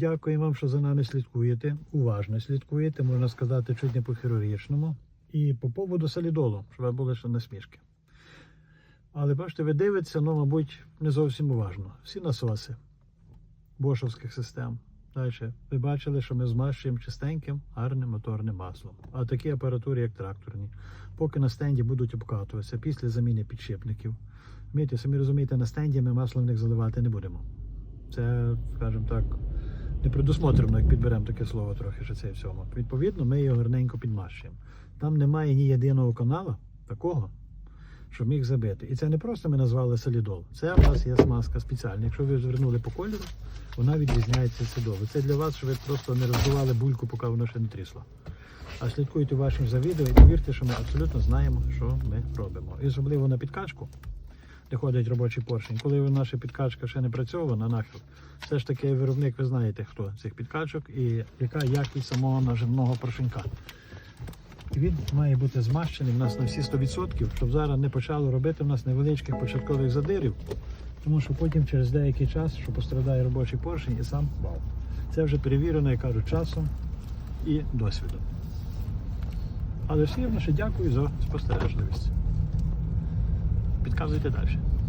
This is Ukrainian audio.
дякуємо вам, що за нами слідкуєте. Уважно слідкуєте, можна сказати, чуть не по-хірургічному. І по поводу солідолу, щоб ви були ще насмішки. Але бачите, ви дивитеся, ну, мабуть, не зовсім уважно. Всі насоси бошовських систем. Далі, ви бачили, що ми змащуємо чистеньким, гарним моторним маслом. А такі апаратури, як тракторні, поки на стенді будуть обкатуватися після заміни підшипників. Вмієте, самі розумієте, на стенді ми масло в них заливати не будемо. Це, скажімо так, не предусмотрено, як підберемо таке слово трохи, що це і всьому. Відповідно, ми його гарненько підмащуємо. Там немає ні єдиного канала такого, щоб міг забити. І це не просто ми назвали солідол. Це у нас є смазка спеціальна. Якщо ви звернули по кольору, вона відрізняється від солідолу. Це для вас, щоб ви просто не роздували бульку, поки воно ще не трісло. А слідкуйте вашим за відео і повірте, що ми абсолютно знаємо, що ми робимо. І особливо на підкачку, де ходить робочий поршень. Коли наша підкачка ще не працьована, нахил, все ж таки виробник, ви знаєте, хто цих підкачок і яка якість самого наживного поршенька. Він має бути змащений в нас на всі 100%, щоб зараз не почало робити в нас невеличких початкових задирів, тому що потім через деякий час, що пострадає робочий поршень і сам вал. Це вже перевірено, я кажу, часом і досвідом. Але все ще дякую за спостережливість. pokazuje te dalsze.